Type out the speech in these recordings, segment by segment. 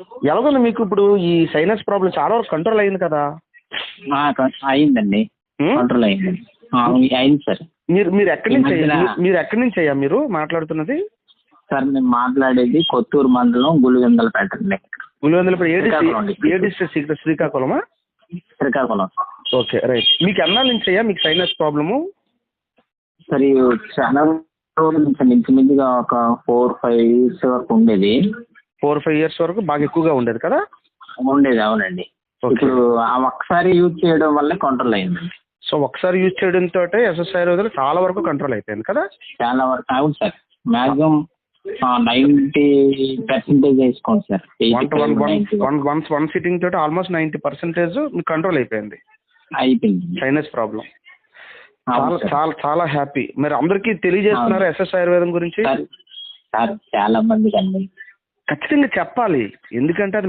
ఎలాగోంది మీకు ఇప్పుడు ఈ సైనస్ ప్రాబ్లం చాలా వరకు కంట్రోల్ అయింది కదా? అయిందండి? కంట్రోల్ అయింది. ఆ, అయింది సార్. మీరు మీరు ఎక్కడి నుంచి? మీరు- ఎక్కడి నుంచి అయ్యా మీరు మాట్లాడుతున్నది? సార్ నేను మాట్లాడేది కొత్తూరు మండలం గులిగందలపేట అండి. పులివెందులపల్లి ఏ డిస్ట్రిక్ట్ శ్రీకాకుళమా? శ్రీకాకుళం. Okay right. మీకు ఎన్నాళ్ళ నుంచి అయ్యా మీకు సైనస్ ప్రాబ్లము సార్ చాలా రోజుల నుంచి ఇంచుమించుగా ఒక ఫోర్ ఫైవ్ ఇయర్స్ వరకు ఉండేది. ఫోర్ ఫైవ్ ఇయర్స్ వరకు బాగా ఎక్కువగా ఉండేది కదా? ఉండేది అవునండి. ఇప్పుడు ఆ ఒక్కసారి యూజ్ చేయడం వల్ల కంట్రోల్ అయింది సో ఒకసారి యూజ్ చేయడంతో ఎస్ఎస్ఐ రోజులు చాలా వరకు కంట్రోల్ అయిపోయింది కదా? చాలా వరకు అవును సార్. మాక్సిమం నైంటీ పర్సెంటేజ్ వేసుకోండి sir. One one one sitting తోటి ఆల్మోస్ట్ నైంటీ పర్సెంటేజ్ మీకు కంట్రోల్ అయిపోయింది అయిపోయింది సైనస్ ప్రాబ్లం చాలా. చాలా చాలా హ్యాపీ మరి అందరికీ తెలియజేస్తున్నారు ఎస్ఎస్ ఆయుర్వేదం గురించి? సార్ చాలా మందికి అండి. ఖచ్చితంగా చెప్పాలి. ఎందుకంటే అది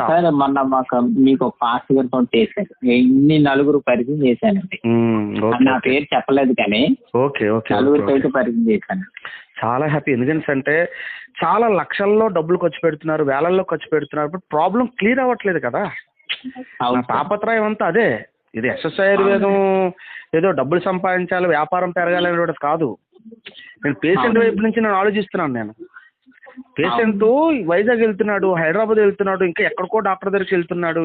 సార్ మొన్న మాకు మీకు ఒక పాస్ గారు ఫోన్ చేశారు ఇన్ని నలుగురు పరిచయం చేశానండి. నా పేరు చెప్పలేదు కానీ ఓకే ఓకే ఓకే. అయితే పరిచయం చేశాను. చాలా హ్యాపీ. ఎందుకంటే అంటే చాలా లక్షల్లో డబ్బులు ఖర్చు పెడుతున్నారు వేలల్లో ఖర్చు పెడుతున్నారు బట్ ప్రాబ్లం క్లియర్ అవ్వట్లేదు కదా. తాపత్రయం అంతా అదే. ఇది ఎస్ఎస్ ఆయుర్వేదం ఏదో డబ్బులు సంపాదించాలి వ్యాపారం పెరగాలి అనేది కాదు. నేను పేషెంట్. వైపు నుంచి నేను ఆలోచిస్తున్నాను నేను. పేషెంట్ వైజాగ్ వెళ్తున్నాడు హైదరాబాద్ వెళ్తున్నాడు ఇంకా ఎక్కడికో డాక్టర్ దగ్గరికి వెళ్తున్నాడు.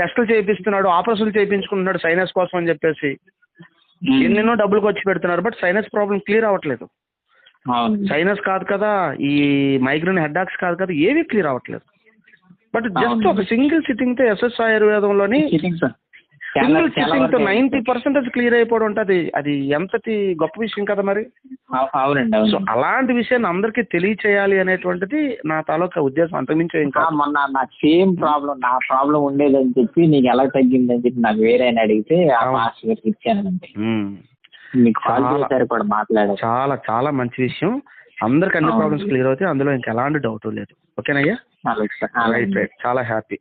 టెస్టులు చేయించుతున్నాడు ఆపరేషన్లు చేయించుకుంటున్నాడు సైనస్ కోసం అని చెప్పేసి. ఎన్నెన్నో డబ్బులు ఖర్చు పెడుతున్నారు బట్ సైనస్ ప్రాబ్లం క్లియర్ అవ్వట్లేదు సైనస్ కాదు కదా ఈ మైగ్రేన్ హెడ్డాక్స్ కాదు కదా ఏవి క్లియర్ అవ్వట్లేదు బట్ జస్ట్. ఒక సింగిల్ సిట్టింగ్తో ఎస్ఎస్ ఆయుర్వేదంలోని సింగిల్తో నైన్టీ పర్సెంటేజ్ క్లియర్ అయిపోవడం ఉంటుంది అది ఎంతటి గొప్ప విషయం కదా మరి? అవునండి సో అలాంటి విషయాన్ని అందరికీ తెలియచేయాలి అనేటువంటిది నా తాలూకా ఉద్దేశం. ఆ, కాదు. మొన్న నాకు సేమ్ ప్రాబ్లం నా ప్రాబ్లం ఉండేదని చెప్పి నీకు ఎలా తగ్గిందని చెప్పి నాకు వేరే ఆయన అడిగితే ఆ అవును. మాస్టర్ గారికి ఇచ్చానండి చాలా. చేశారు కూడా మాట్లాడారు. చాలా చాలా మంచి విషయం. అందరికి అన్ని. ప్రాబ్లమ్స్ క్లియర్ అవుతాయి. అందులో ఇంకా ఎలాంటి డౌట్ లేదు. ఓకేనయ్యా? రైట్. రైట్ చాలా హ్యాపీ